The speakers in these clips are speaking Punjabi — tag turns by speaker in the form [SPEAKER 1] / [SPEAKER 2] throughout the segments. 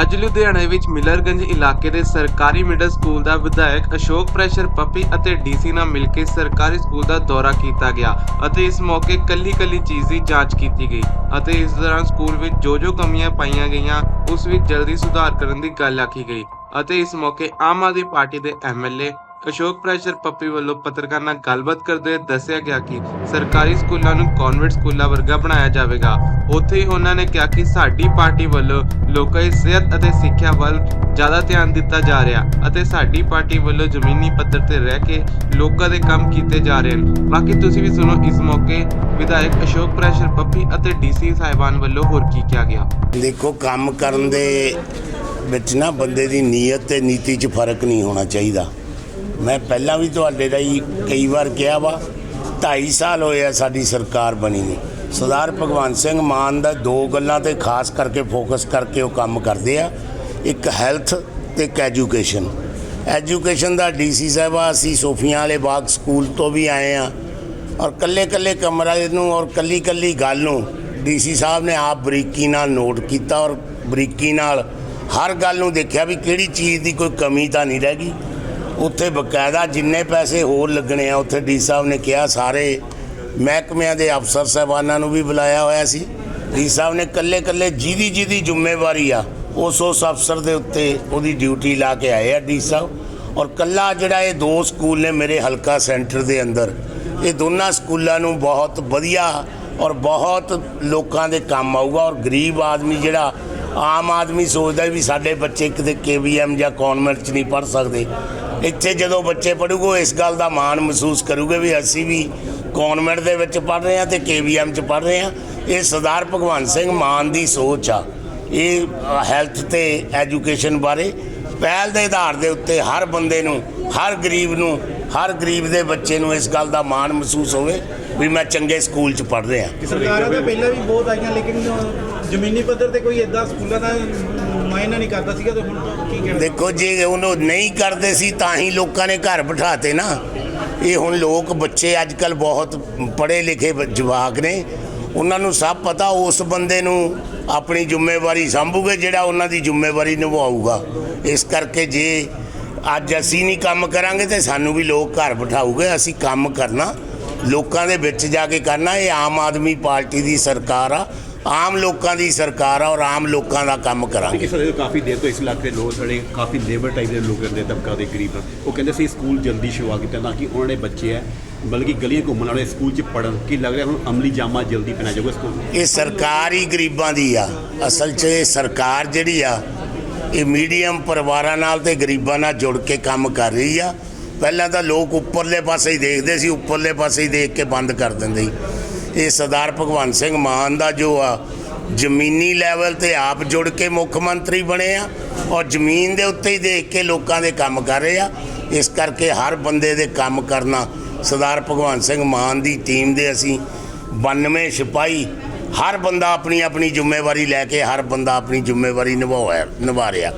[SPEAKER 1] ਅੱਜ ਲੁਧਿਆਣੇ ਵਿੱਚ ਮਿਲਰਗੰਜ ਇਲਾਕੇ ਦੇ ਸਰਕਾਰੀ ਮਿਡਲ ਸਕੂਲ ਦਾ ਵਿਧਾਇਕ ਅਸ਼ੋਕ ਪ੍ਰੈਸ਼ਰ ਪੱਪੀ ਅਤੇ ਡੀਸੀ ਨਾਲ ਮਿਲ ਕੇ ਸਰਕਾਰੀ ਸਕੂਲ ਦਾ ਦੌਰਾ ਕੀਤਾ ਗਿਆ ਅਤੇ ਇਸ ਮੌਕੇ ਕੱਲੀ-ਕੱਲੀ ਚੀਜ਼ ਦੀ ਜਾਂਚ ਕੀਤੀ ਗਈ ਅਤੇ ਇਸ ਦੌਰਾਨ ਸਕੂਲ ਵਿੱਚ ਜੋ ਜੋ ਕਮੀਆਂ ਪਾਈਆਂ ਗਈਆਂ, ਉਸ ਵਿੱਚ ਜਲਦੀ ਸੁਧਾਰ ਕਰਨ ਦੀ ਗੱਲ ਆਖੀ ਗਈ ਅਤੇ ਇਸ ਮੌਕੇ ਆਮ ਆਦਮੀ ਪਾਰਟੀ ਦੇ ਐਮਐਲਏ ਅਸ਼ੋਕ ਪ੍ਰੈਸ਼ਰ ਪੱਪੀ ਵੱਲੋਂ ਪੱਤਰਕਾਰਾਂ ਨਾਲ ਗੱਲਬਾਤ ਕਰਦੇ ਹੋਏ ਦੱਸਿਆ ਗਿਆ ਕਿ ਸਰਕਾਰੀ ਸਕੂਲਾਂ ਨੂੰ ਕਨਵੈਂਟ ਸਕੂਲਾਂ ਵਰਗਾ ਬਣਾਇਆ ਜਾਵੇਗਾ। ਉੱਥੇ ਹੀ ਉਹਨਾਂ ਨੇ ਕਿਹਾ ਕਿ ਸਾਡੀ ਪਾਰਟੀ ਵੱਲੋਂ ਲੋਕਾਂ ਦੀ ਸਿਹਤ ਅਤੇ ਸਿੱਖਿਆ ਵੱਲ ਜ਼ਿਆਦਾ ਧਿਆਨ ਦਿੱਤਾ ਜਾ ਰਿਹਾ ਅਤੇ ਸਾਡੀ ਪਾਰਟੀ ਵੱਲੋਂ ਜ਼ਮੀਨੀ ਪੱਧਰ ਤੇ ਰਹਿ ਕੇ ਲੋਕਾਂ ਦੇ ਕੰਮ ਕੀਤੇ ਜਾ ਰਹੇ ਹਨ। ਬਾਕੀ ਤੁਸੀਂ ਵੀ ਸੁਣੋ, ਇਸ ਮੌਕੇ ਵਿਧਾਇਕ ਅਸ਼ੋਕ ਪ੍ਰੈਸ਼ਰ ਪੱਪੀ ਅਤੇ ਡੀਸੀ ਸਾਹਿਬਾਨ ਵੱਲੋਂ ਹੋਰ ਕੀ ਕਿਹਾ ਗਿਆ?
[SPEAKER 2] ਦੇਖੋ, ਕੰਮ ਕਰਨ ਦੇ ਵਿੱਚ ਨਾ ਬੰਦੇ ਦੀ ਨੀਅਤ ਤੇ ਨੀਤੀ 'ਚ ਫ਼ਰਕ ਨਹੀਂ ਹੋਣਾ ਚਾਹੀਦਾ। ਮੈਂ ਪਹਿਲਾਂ ਵੀ ਤੁਹਾਡੇ ਰਾਹੀਂ ਕਈ ਵਾਰ ਕਿਹਾ ਵਾ 2.5 ਸਾਲ ਹੋਏ ਆ ਸਾਡੀ ਸਰਕਾਰ ਬਣੀ ਨੂੰ। ਸਰਦਾਰ ਭਗਵੰਤ ਸਿੰਘ ਮਾਨ ਦਾ ਦੋ ਗੱਲਾਂ ਤੇ ਖਾਸ ਕਰਕੇ ਫੋਕਸ ਕਰਕੇ ਉਹ ਕੰਮ ਕਰਦੇ ਆ। ਇੱਕ ਹੈਲਥ ਤੇ ਇੱਕ ਐਜੂਕੇਸ਼ਨ। ਐਜੂਕੇਸ਼ਨ ਦਾ ਡੀਸੀ ਸਾਹਿਬਾ, ਅਸੀਂ ਸੋਫੀਆਂ ਵਾਲੇ ਬਾਗ ਸਕੂਲ ਤੋਂ ਵੀ ਆਏ ਆ। ਔਰ ਕੱਲੇ ਕੱਲੇ ਕਮਰਾ ਨੂੰ ਔਰ ਕੱਲੀ ਕੱਲੀ ਗੱਲ ਨੂੰ ਡੀਸੀ ਸਾਹਿਬ ਨੇ ਆਪ ਬਰੀਕੀ ਨਾਲ ਨੋਟ ਕੀਤਾ ਔਰ ਬਰੀਕੀ ਨਾਲ ਹਰ ਗੱਲ ਨੂੰ ਦੇਖਿਆ ਵੀ ਕਿਹੜੀ ਚੀਜ਼ ਦੀ ਕੋਈ ਕਮੀ ਤਾਂ ਨਹੀਂ ਰਹਿ ਗਈ। ਉੱਥੇ ਬਕਾਇਦਾ ਜਿੰਨੇ ਪੈਸੇ ਹੋਰ ਲੱਗਣੇ ਆ, ਉੱਥੇ ਡੀ ਸਾਹਿਬ ਨੇ ਕਿਹਾ ਸਾਰੇ ਮਹਿਕਮਿਆਂ ਦੇ ਅਫਸਰ ਸਾਹਿਬਾਨਾਂ ਨੂੰ ਵੀ ਬੁਲਾਇਆ ਹੋਇਆ ਸੀ। ਡੀ ਸਾਹਿਬ ਨੇ ਕੱਲੇ ਕੱਲੇ ਜਿਹਦੀ ਜਿਹਦੀ ਜ਼ਿੰਮੇਵਾਰੀ ਆ, ਉਸ ਉਸ ਅਫਸਰ ਦੇ ਉੱਤੇ ਉਹਦੀ ਡਿਊਟੀ ਲਾ ਕੇ ਆਏ ਆ ਡੀ ਸਾਹਿਬ। ਔਰ ਕੱਲਾ ਜਿਹੜਾ ਇਹ ਦੋ ਸਕੂਲ ਨੇ ਮੇਰੇ ਹਲਕਾ ਸੈਂਟਰ ਦੇ ਅੰਦਰ, ਇਹ ਦੋਨਾਂ ਸਕੂਲਾਂ ਨੂੰ ਬਹੁਤ ਵਧੀਆ ਔਰ ਬਹੁਤ ਲੋਕਾਂ ਦੇ ਕੰਮ ਆਊਗਾ। ਔਰ ਗਰੀਬ ਆਦਮੀ ਜਿਹੜਾ ਆਮ ਆਦਮੀ ਸੋਚਦਾ ਵੀ ਸਾਡੇ ਬੱਚੇ ਕਿਤੇ ਕੇਵੀਐਮ ਜਾਂ ਕਨਵੈਂਟ 'ਚ ਨਹੀਂ ਪੜ ਸਕਦੇ। ਇੱਥੇ ਜਦੋਂ ਬੱਚੇ ਪੜੂਗੇ ਇਸ ਗੱਲ ਦਾ ਮਾਣ ਮਹਿਸੂਸ ਕਰੂਗੇ ਵੀ ਅਸੀਂ ਵੀ ਕਨਵੈਂਟ ਦੇ ਵਿੱਚ ਪੜ ਰਹੇ ਹਾਂ ਤੇ ਕੇਵੀਐਮ 'ਚ ਪੜ ਰਹੇ ਹਾਂ। ਇਹ ਸਰਦਾਰ ਭਗਵੰਤ ਸਿੰਘ ਮਾਨ ਦੀ ਸੋਚ ਆ। ਇਹ ਹੈਲਥ ਤੇ ਐਜੂਕੇਸ਼ਨ ਬਾਰੇ ਪਹਿਲ ਦੇ ਆਧਾਰ ਦੇ ਉੱਤੇ ਹਰ ਬੰਦੇ ਨੂੰ ਹਰ ਗਰੀਬ ਨੂੰ ਹਰ ਗਰੀਬ ਦੇ ਬੱਚੇ ਨੂੰ ਇਸ ਗੱਲ ਦਾ ਮਾਣ ਮਹਿਸੂਸ ਹੋਵੇ ਵੀ ਮੈਂ ਚੰਗੇ ਸਕੂਲ 'ਚ ਪੜ ਰਿਹਾ।
[SPEAKER 3] ਸਰਕਾਰਾਂ ਤਾਂ ਪਹਿਲਾਂ ਵੀ ਬਹੁਤ ਆਈਆਂ ਲੇਕਿਨ ਜ਼ਮੀਨੀ ਪੱਧਰ ਤੇ ਕੋਈ ਇਦਾਂ ਸਕੂਲਾਂ ਦਾ ਮਾਇਨਾ ਨਹੀਂ ਕਰਦਾ ਸੀਗਾ ਤੇ ਹੁਣ ਕੀ ਕਹਿਣਾ?
[SPEAKER 2] ਦੇਖੋ ਜੇ ਉਹਨੂੰ ਨਹੀਂ ਕਰਦੇ ਸੀ ਤਾਂ ਹੀ ਲੋਕਾਂ ਨੇ ਘਰ ਬਿਠਾਤੇ ਨਾ। ਇਹ ਹੁਣ ਲੋਕ ਬੱਚੇ ਅੱਜ ਕੱਲ ਬਹੁਤ ਪੜ੍ਹੇ ਲਿਖੇ ਜਵਾਕ ਨੇ। ਉਹਨਾਂ ਨੂੰ ਸਭ ਪਤਾ, ਉਸ ਬੰਦੇ ਨੂੰ ਆਪਣੀ ਜ਼ਿੰਮੇਵਾਰੀ ਸੰਭੂਗੇ ਜਿਹੜਾ ਉਹਨਾਂ ਦੀ ਜ਼ਿੰਮੇਵਾਰੀ ਨਿਭਾਊਗਾ। ਇਸ ਕਰਕੇ ਜੇ ਅੱਜ ਅਸੀਂ ਨਹੀਂ ਕੰਮ ਕਰਾਂਗੇ ਤੇ ਸਾਨੂੰ ਵੀ ਲੋਕ ਘਰ ਬਿਠਾਊਗੇ। ਅਸੀਂ ਕੰਮ ਕਰਨਾ, ਲੋਕਾਂ ਦੇ ਵਿੱਚ ਜਾ ਕੇ ਕਰਨਾ। ਇਹ ਆਮ ਆਦਮੀ ਪਾਰਟੀ ਦੀ ਸਰਕਾਰ ਆ। ਆਮ ਲੋਕਾਂ ਦੀ ਸਰਕਾਰ ਆ ਔਰ ਆਮ ਲੋਕਾਂ ਦਾ ਕੰਮ ਕਰਾਂਗੇ।
[SPEAKER 4] ਕਿ ਸਾਡੇ ਕਾਫੀ ਦੇਰ ਤੋਂ ਇਸ ਇਲਾਕੇ ਦੇ ਲੋਕ ਸਾਡੇ ਕਾਫੀ ਲੇਬਰ ਟਾਈਪ ਦੇ ਲੋਕ ਰਹਿੰਦੇ ਤਬਕਾ ਦੇ ਗਰੀਬ। ਹਨ। ਉਹ ਕਹਿੰਦੇ ਸੀ ਸਕੂਲ ਜਲਦੀ ਸ਼ੁਰੂਆਤ ਕੀਤਾ ਤਾਂ ਕਿ ਉਹਨਾਂ ਦੇ ਬੱਚੇ ਹੈ ਬਲਕਿ ਗਲੀਆਂ ਘੁੰਮਣ ਵਾਲੇ ਸਕੂਲ 'ਚ ਪੜਨ ਕੀ ਲੱਗ ਰਿਹਾ ਹੁਣ ਅਮਲੀ ਜਾਮਾ ਜਲਦੀ ਪਹਿਨਾ ਜਾਊਗਾ ਸਕੂਲ?
[SPEAKER 2] ਇਹ ਸਰਕਾਰ ਹੀ ਗਰੀਬਾਂ ਦੀ ਆ। ਅਸਲ 'ਚ ਇਹ ਸਰਕਾਰ ਜਿਹੜੀ ਆ ਇਹ ਮੀਡੀਅਮ ਪਰਿਵਾਰਾਂ ਨਾਲ ਤੇ ਗਰੀਬਾਂ ਨਾਲ ਜੁੜ ਕੇ ਕੰਮ ਕਰ ਰਹੀ ਆ। ਪਹਿਲਾਂ ਤਾਂ ਲੋਕ ਉੱਪਰਲੇ ਪਾਸੇ ਹੀ ਦੇਖਦੇ ਸੀ ਉੱਪਰਲੇ ਪਾਸੇ ਹੀ ਦੇਖ ਕੇ ਬੰਦ ਕਰ ਦਿੰਦੇ ਸੀ। ਇਹ ਸਰਦਾਰ ਭਗਵੰਤ ਸਿੰਘ ਮਾਨ ਦਾ ਜੋ ਆ, ਜ਼ਮੀਨੀ ਲੈਵਲ ਤੇ ਆਪ ਜੁੜ ਕੇ ਮੁੱਖ ਮੰਤਰੀ ਬਣੇ ਆ ਔਰ ਜ਼ਮੀਨ ਦੇ ਉੱਤੇ ਹੀ ਦੇਖ ਕੇ ਲੋਕਾਂ ਦੇ ਕੰਮ ਕਰ ਰਹੇ ਆ। ਇਸ ਕਰਕੇ ਹਰ ਬੰਦੇ ਦੇ ਕੰਮ ਕਰਨਾ ਸਰਦਾਰ ਭਗਵੰਤ ਸਿੰਘ ਮਾਨ ਦੀ ਟੀਮ ਦੇ ਅਸੀਂ 92 ਸਿਪਾਹੀ ਹਰ ਬੰਦਾ ਆਪਣੀ ਆਪਣੀ ਜ਼ਿੰਮੇਵਾਰੀ ਲੈ ਕੇ ਹਰ ਬੰਦਾ ਆਪਣੀ ਜ਼ਿੰਮੇਵਾਰੀ ਨਿਭਾਇਆ ਨਿਭਾ ਰਿਹਾ।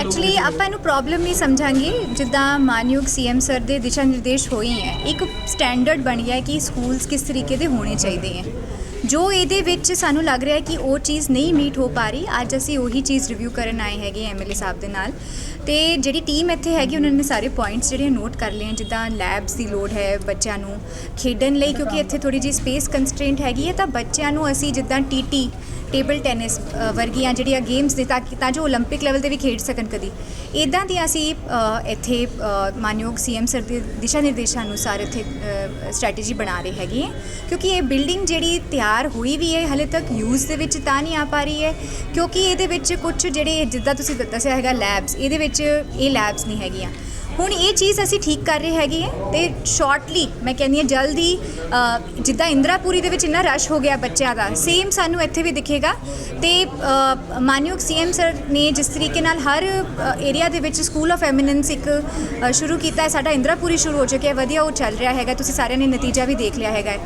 [SPEAKER 5] ਐਕਚੁਅਲੀ ਆਪਾਂ ਇਹਨੂੰ ਪ੍ਰੋਬਲਮ ਨਹੀਂ ਸਮਝਾਂਗੇ, ਜਿੱਦਾਂ ਮਾਨਯੋਗ ਸੀਐਮ ਸਰ ਦੇ ਦਿਸ਼ਾ ਨਿਰਦੇਸ਼ ਹੋਏ ਹੈ ਇੱਕ ਸਟੈਂਡਰਡ ਬਣ ਗਿਆ ਕਿ ਸਕੂਲਸ ਕਿਸ ਤਰੀਕੇ ਦੇ ਹੋਣੇ ਚਾਹੀਦੇ ਹੈ। ਜੋ ਇਹਦੇ ਵਿੱਚ ਸਾਨੂੰ ਲੱਗ ਰਿਹਾ ਕਿ ਉਹ ਚੀਜ਼ ਨਹੀਂ ਮੀਟ ਹੋ ਪਾ ਰਹੀ, ਅੱਜ ਅਸੀਂ ਉਹੀ ਚੀਜ਼ ਰਿਵਿਊ ਕਰਨ ਆਏ ਹੈਗੇ ਐਮਐਲਏ ਸਾਹਿਬ ਦੇ ਨਾਲ। ਤੇ ਜਿਹੜੀ ਟੀਮ ਇੱਥੇ ਹੈਗੀ, ਉਹਨਾਂ ਨੇ ਸਾਰੇ ਪੁਆਇੰਟਸ ਜਿਹੜੇ ਨੋਟ ਕਰ ਲਏ ਜਿੱਦਾਂ ਲੈਬਸ ਦੀ ਲੋੜ ਹੈ ਬੱਚਿਆਂ ਨੂੰ ਖੇਡਣ ਲਈ, ਕਿਉਂਕਿ ਇੱਥੇ ਥੋੜੀ ਜਿਹੀ ਸਪੇਸ ਕੰਸਟ੍ਰੇਂਟ ਹੈਗੀ ਹੈ, ਤਾਂ ਬੱਚਿਆਂ ਨੂੰ ਅਸੀਂ ਜਿੱਦਾਂ ਟੀਟੀ ਟੇਬਲ ਟੈਨਿਸ ਅ, ਵਰਗੀਆਂ ਜਿਹੜੀਆਂ ਗੇਮਸ ਦੇ ਤਾਂ ਕਿ ਤਾਂ ਜੋ 올림픽 ਲੈਵਲ ਤੇ ਵੀ ਖੇਡ ਸਕਣ ਕਦੀ ਇਦਾਂ ਦੀਆਂ ਅਸੀਂ ਅ, ਇੱਥੇ ਅ, ਮਾਨਯੋਗ ਸੀਐਮ ਸਰ ਦੇ ਦਿਸ਼ਾ ਨਿਰਦੇਸ਼ਾਂ ਅਨੁਸਾਰ ਇੱਥੇ ਸਟ੍ਰੈਟਜੀ ਬਣਾ ਰਹੇ ਹੈਗੇ ਹੈ ਕਿਉਂਕਿ ਇਹ ਬਿਲਡਿੰਗ ਜਿਹੜੀ ਤਿਆਰ ਹੋਈ ਵੀ ਹੈ ਹਲੇ ਤੱਕ ਯੂਜ਼ ਦੇ ਵਿੱਚ ਤਾਂ ਨਹੀਂ ਆ ਪਾ ਰਹੀ ਹੈ ਕਿਉਂਕਿ ਇਹਦੇ ਵਿੱਚ ਕੁਝ ਜਿਹੜੇ ਜਿੱਦਾਂ ਤੁਸੀਂ ਦੱਸਿਆ ਹੈਗਾ ਲੈਬਸ ਇਹਦੇ ਵਿੱਚ ਇਹ ਲੈਬਸ ਨਹੀਂ ਹੈਗੀਆਂ ਹੁਣ ਇਹ ਚੀਜ਼ ਅਸੀਂ ਠੀਕ ਕਰ ਰਹੇ ਹੈਗੇ ਹੈ ਤੇ ਸ਼ਾਰਟਲੀ ਮੈਂ ਕਹਿੰਦੀ ਹਾਂ ਜਲਦੀ ਅ, ਜਿੱਦਾਂ ਇੰਦਰਾਪੁਰੀ ਦੇ ਵਿੱਚ ਇੰਨਾ ਰਸ਼ ਹੋ ਗਿਆ ਬੱਚਿਆਂ ਦਾ ਸੇਮ ਸਾਨੂੰ ਇੱਥੇ ਵੀ ਦਿਖੇਗਾ। ਤੇ ਅ, ਮਾਨਯੋਗ ਸੀਐਮ ਸਰ ਨੇ ਜਿਸ ਤਰੀਕੇ ਨਾਲ ਹਰ ਏਰੀਆ ਦੇ ਵਿੱਚ ਸਕੂਲ ਆਫ ਐਮੀਨੈਂਸ ਇੱਕ ਅ, ਸ਼ੁਰੂ ਕੀਤਾ ਹੈ ਸਾਡਾ ਇੰਦਰਾਪੁਰੀ ਸ਼ੁਰੂ ਹੋ ਚੁੱਕਿਆ ਹੈ ਵਧੀਆ ਉਹ ਚੱਲ ਰਿਹਾ ਹੈਗਾ ਤੁਸੀਂ ਸਾਰਿਆਂ ਨੇ ਨਤੀਜਾ ਵੀ ਦੇਖ ਲਿਆ ਹੈਗਾ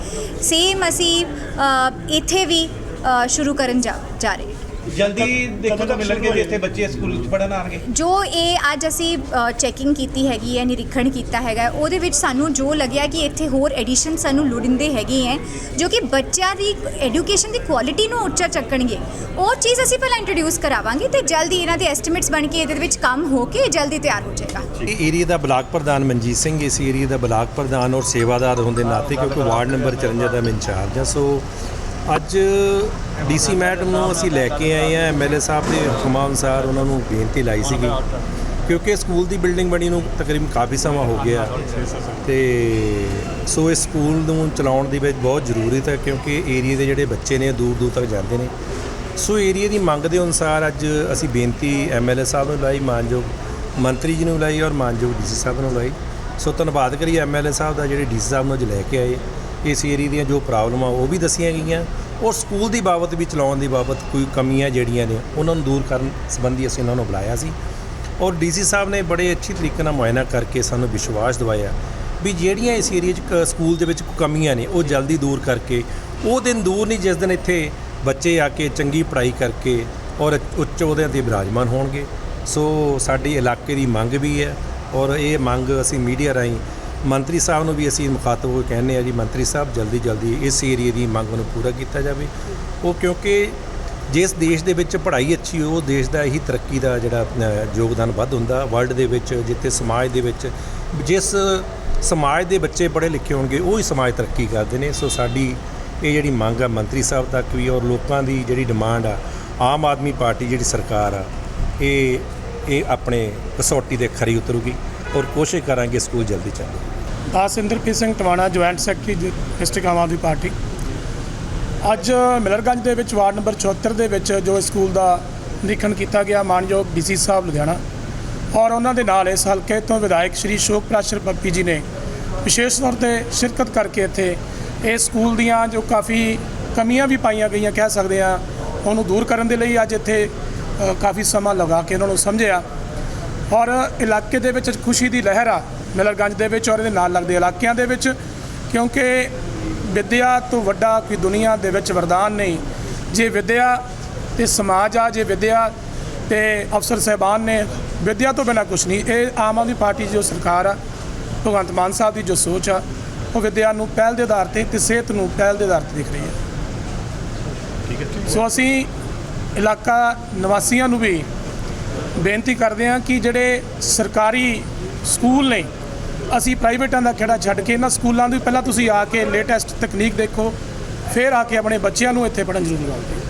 [SPEAKER 5] ਸੇਮ ਅਸੀਂ ਅ, ਇੱਥੇ ਵੀ ਅ, ਸ਼ੁਰੂ ਕਰਨ ਜਾ ਜਾ ਰਹੇ ਹਾਂ।
[SPEAKER 3] ਜਲਦੀ ਦੇਖੋ ਤਾਂ ਮਿਲਣਗੇ ਵੀ ਇੱਥੇ ਬੱਚੇ ਸਕੂਲ ਚ ਪੜਨ ਆਣਗੇ
[SPEAKER 5] ਜੋ ਇਹ ਅੱਜ ਅਸੀਂ ਚੈਕਿੰਗ ਕੀਤੀ ਹੈਗੀ ਹੈ ਨਿਰੀਖਣ ਕੀਤਾ ਹੈਗਾ ਹੈ, ਉਹਦੇ ਵਿੱਚ ਸਾਨੂੰ ਜੋ ਲੱਗਿਆ ਕਿ ਇੱਥੇ ਹੋਰ ਐਡੀਸ਼ਨ ਸਾਨੂੰ ਲੋੜਿੰਦੇ ਹੈਗੇ ਹੈ ਜੋ ਕਿ ਬੱਚਿਆਂ ਦੀ ਐਜੂਕੇਸ਼ਨ ਦੀ ਕੁਆਲਿਟੀ ਨੂੰ ਉੱਚਾ ਚੱਕਣਗੇ ਉਹ ਚੀਜ਼ ਅਸੀਂ ਪਹਿਲਾਂ ਇੰਟਰੋਡਿਊਸ ਕਰਾਵਾਂਗੇ ਤੇ ਜਲਦੀ ਇਹਨਾਂ ਦੇ ਐਸਟੀਮੇਟਸ ਬਣ ਕੇ ਇਹਦੇ ਵਿੱਚ ਕੰਮ ਹੋ ਕੇ ਜਲਦੀ ਤਿਆਰ ਹੋ ਜਾਏਗਾ।
[SPEAKER 6] ਇਹ ਏਰੀਆ ਦਾ ਬਲਾਕ ਪ੍ਰਧਾਨ ਮਨਜੀਤ ਸਿੰਘ ਇਸ ਏਰੀਆ ਦਾ ਬਲਾਕ ਪ੍ਰਧਾਨ ਔਰ ਸੇਵਾਦਾਰ ਹੋਣ ਦੇ ਨਾਤੇ ਕਿਉਂਕਿ ਵਾਰਡ ਨੰਬਰ 54 ਦਾ ਮੈਂ ਇੰਚਾਰਜ ਹਾਂ ਸੋ ਅੱਜ ਡੀਸੀ ਮੈਡਮ ਨੂੰ ਅਸੀਂ ਲੈ ਕੇ ਆਏ ਹਾਂ। ਐਮਐਲਏ ਸਾਹਿਬ ਦੇ ਹੁਕਮਾਂ ਅਨੁਸਾਰ ਉਹਨਾਂ ਨੂੰ ਬੇਨਤੀ ਲਾਈ ਸੀਗੀ, ਕਿਉਂਕਿ ਸਕੂਲ ਦੀ ਬਿਲਡਿੰਗ ਬਣੀ ਨੂੰ ਤਕਰੀਬਨ ਕਾਫੀ ਸਮਾਂ ਹੋ ਗਿਆ। ਤੇ ਸੋ ਇਸ ਸਕੂਲ ਨੂੰ ਚਲਾਉਣ ਦੀ ਵਿੱਚ ਬਹੁਤ ਜ਼ਰੂਰਤ ਹੈ, ਕਿਉਂਕਿ ਏਰੀਆ ਦੇ ਜਿਹੜੇ ਬੱਚੇ ਨੇ ਦੂਰ ਦੂਰ ਤੱਕ ਜਾਂਦੇ ਨੇ। ਸੋ ਏਰੀਆ ਦੀ ਮੰਗ ਦੇ ਅਨੁਸਾਰ ਅੱਜ ਅਸੀਂ ਬੇਨਤੀ ਐਮਐਲਏ ਸਾਹਿਬ ਨੂੰ ਲਾਈ, ਮਾਨਯੋਗ ਮੰਤਰੀ ਜੀ ਨੂੰ ਲਾਈ ਔਰ ਮਾਨਯੋਗ ਡੀਸੀ ਸਾਹਿਬ ਨੂੰ ਲਾਈ। ਸੋ ਧੰਨਵਾਦ ਕਰੀਏ ਐਮਐਲਏ ਸਾਹਿਬ ਦਾ, ਜਿਹੜੇ ਡੀਸੀ ਸਾਹਿਬ ਨੂੰ ਅੱਜ ਲੈ ਕੇ ਆਏ। ਇਸ ਏਰੀਆ ਦੀਆਂ ਜੋ ਪ੍ਰੋਬਲਮਾਂ ਉਹ ਵੀ ਦੱਸੀਆਂ ਗਈਆਂ ਔਰ ਸਕੂਲ ਦੀ ਬਾਬਤ ਵੀ ਚਲਾਉਣ ਦੀ ਬਾਬਤ ਕੋਈ ਕਮੀਆਂ ਜਿਹੜੀਆਂ ਨੇ ਉਹਨਾਂ ਨੂੰ ਦੂਰ ਕਰਨ ਸੰਬੰਧੀ ਅਸੀਂ ਉਹਨਾਂ ਨੂੰ ਬੁਲਾਇਆ ਸੀ ਔਰ ਡੀਸੀ ਸਾਹਿਬ ਨੇ ਬੜੇ ਅੱਛੀ ਤਰੀਕੇ ਨਾਲ ਮੁਆਇਨਾ ਕਰਕੇ ਸਾਨੂੰ ਵਿਸ਼ਵਾਸ ਦਿਵਾਇਆ ਵੀ ਜਿਹੜੀਆਂ ਇਸ ਏਰੀਆ 'ਚ ਕ- ਸਕੂਲ ਦੇ ਵਿੱਚ ਕਮੀਆਂ ਨੇ ਉਹ ਜਲਦੀ ਦੂਰ ਕਰਕੇ ਉਹ ਦਿਨ ਦੂਰ ਨਹੀਂ ਜਿਸ ਦਿਨ ਇੱਥੇ ਬੱਚੇ ਆ ਕੇ ਚੰਗੀ ਪੜ੍ਹਾਈ ਕਰਕੇ ਔਰ ਉੱਚ ਅਹੁਦਿਆਂ ਤੇ ਵਿਰਾਜਮਾਨ ਹੋਣਗੇ ਸੋ ਸਾਡੇ ਇਲਾਕੇ ਦੀ ਮੰਗ ਵੀ ਹੈ ਔਰ ਇਹ ਮੰਗ ਅਸੀਂ ਮੀਡੀਆ ਰਾਹੀਂ ਮੰਤਰੀ ਸਾਹਿਬ ਨੂੰ ਵੀ ਅਸੀਂ ਮੁਖਾਤਬ ਹੋ ਕੇ ਕਹਿੰਦੇ ਆ ਜੀ, ਮੰਤਰੀ ਸਾਹਿਬ, ਜਲਦੀ ਜਲਦੀ ਇਸ ਏਰੀਏ ਦੀ ਮੰਗ ਨੂੰ ਪੂਰਾ ਕੀਤਾ ਜਾਵੇ। ਉਹ ਕਿਉਂਕਿ ਜਿਸ ਦੇਸ਼ ਦੇ ਵਿੱਚ ਪੜ੍ਹਾਈ ਅੱਛੀ ਹੋ ਉਹ ਦੇਸ਼ ਦਾ ਹੀ ਤਰੱਕੀ ਦਾ ਜਿਹੜਾ ਯੋਗਦਾਨ ਵੱਧ ਹੁੰਦਾ। ਵਰਲਡ ਦੇ ਵਿੱਚ, ਜਿੱਥੇ ਸਮਾਜ ਦੇ ਵਿੱਚ, ਜਿਸ ਸਮਾਜ ਦੇ ਬੱਚੇ ਪੜ੍ਹੇ ਲਿਖੇ ਹੋਣਗੇ, ਉਹ ਹੀ ਸਮਾਜ ਤਰੱਕੀ ਕਰਦੇ ਨੇ। ਸੋ ਸਾਡੀ ਇਹ ਜਿਹੜੀ ਮੰਗ ਆ ਮੰਤਰੀ ਸਾਹਿਬ ਤੱਕ ਵੀ ਔਰ ਲੋਕਾਂ ਦੀ ਜਿਹੜੀ ਡਿਮਾਂਡ ਆ, ਆਮ ਆਦਮੀ ਪਾਰਟੀ ਜਿਹੜੀ ਸਰਕਾਰ ਆ, ਇਹ ਇਹ ਆਪਣੇ ਕਸੌਟੀ ਦੇ ਖਰੀ ਉਤਰੂਗੀ। ਔਰ ਕੋਸ਼ਿਸ਼ ਕਰਾਂਗੇ ਸਕੂਲ ਜਲਦੀ ਚੱਲੇ।
[SPEAKER 7] Dasinderpreet Singh Tiwana, joint secretary district Aam Aadmi party. ਅੱਜ ਮਿਲਰਗੰਜ ਦੇ ਵਿੱਚ ਵਾਰਡ ਨੰਬਰ 74 ਦੇ ਵਿੱਚ ਜੋ ਸਕੂਲ ਦਾ ਨਿਰੀਖਣ ਕੀਤਾ ਗਿਆ, ਮਾਨਯੋਗ ਡੀਸੀ ਸਾਹਿਬ ਲੁਧਿਆਣਾ। ਔਰ ਉਹਨਾਂ ਦੇ ਨਾਲ ਇਸ ਹਲਕੇ ਤੋਂ ਵਿਧਾਇਕ ਸ਼੍ਰੀ ਸ਼ੋਕ ਪ੍ਰਾਸ਼ਰ ਪੱਪੀ ਜੀ ਨੇ ਵਿਸ਼ੇਸ਼ ਤੌਰ ਤੇ ਸ਼ਿਰਕਤ ਕਰਕੇ ਇੱਥੇ ਇਸ ਸਕੂਲ ਦੀਆਂ ਜੋ ਕਾਫੀ ਕਮੀਆਂ ਵੀ ਪਾਈਆਂ ਗਈਆਂ ਕਹਿ ਸਕਦੇ ਆ ਉਹਨੂੰ ਦੂਰ ਕਰਨ ਦੇ ਲਈ ਅੱਜ ਇੱਥੇ ਕਾਫੀ ਸਮਾਂ ਲਗਾ ਕੇ ਉਹਨਾਂ ਨੂੰ ਸਮਝਿਆ। ਔਰ ਇਲਾਕੇ ਦੇ ਵਿੱਚ ਖੁਸ਼ੀ ਦੀ ਲਹਿਰ ਆ ਮਿਲਰਗੰਜ ਦੇ ਵਿੱਚ ਔਰ ਇਹਦੇ ਨਾਲ ਲੱਗਦੇ ਇਲਾਕਿਆਂ ਦੇ ਵਿੱਚ ਕਿਉਂਕਿ ਵਿਦਿਆ ਤੋਂ ਵੱਡਾ ਕੋਈ ਦੁਨੀਆ ਦੇ ਵਿੱਚ ਵਰਦਾਨ ਨਹੀਂ। ਜੇ ਵਿਦਿਆ ਤੇ ਸਮਾਜ ਆ ਜੇ ਵਿਦਿਆ ਤੇ ਅਫਸਰ ਸਹਿਬਾਨ ਨੇ ਵਿਦਿਆ ਤੋਂ ਬਿਨਾਂ ਕੁਝ ਨਹੀਂ। ਇਹ ਆਮ ਆਦਮੀ ਪਾਰਟੀ ਦੀ ਜੋ ਸਰਕਾਰ ਆ ਭਗਵੰਤ ਮਾਨ ਸਾਹਿਬ ਦੀ ਜੋ ਸੋਚ ਆ ਉਹ ਵਿਦਿਆ ਨੂੰ ਪਹਿਲ ਦੇ ਆਧਾਰ ਤੇ ਤੇ ਸਿਹਤ ਨੂੰ ਪਹਿਲ ਦੇ ਆਧਾਰ ਤੇ ਦੇਖ ਰਹੀ ਹੈ। ਸੋ ਅਸੀਂ ਇਲਾਕਾ ਨਿਵਾਸੀਆਂ ਨੂੰ ਵੀ ਬੇਨਤੀ ਕਰਦੇ ਹਾਂ ਕਿ ਜਿਹੜੇ ਸਰਕਾਰੀ ਸਕੂਲ ਨੇ, ਅਸੀਂ ਪ੍ਰਾਈਵੇਟਾਂ ਦਾ ਖੇੜਾ ਛੱਡ ਕੇ ਇਹਨਾਂ ਸਕੂਲਾਂ ਦੀ ਪਹਿਲਾਂ ਤੁਸੀਂ ਆ ਕੇ ਲੇਟੈਸਟ ਤਕਨੀਕ ਦੇਖੋ, ਫਿਰ ਆ ਕੇ ਆਪਣੇ ਬੱਚਿਆਂ ਨੂੰ ਇੱਥੇ ਪੜ੍ਹਨ ਜ਼ਰੂਰ ਲਾਓ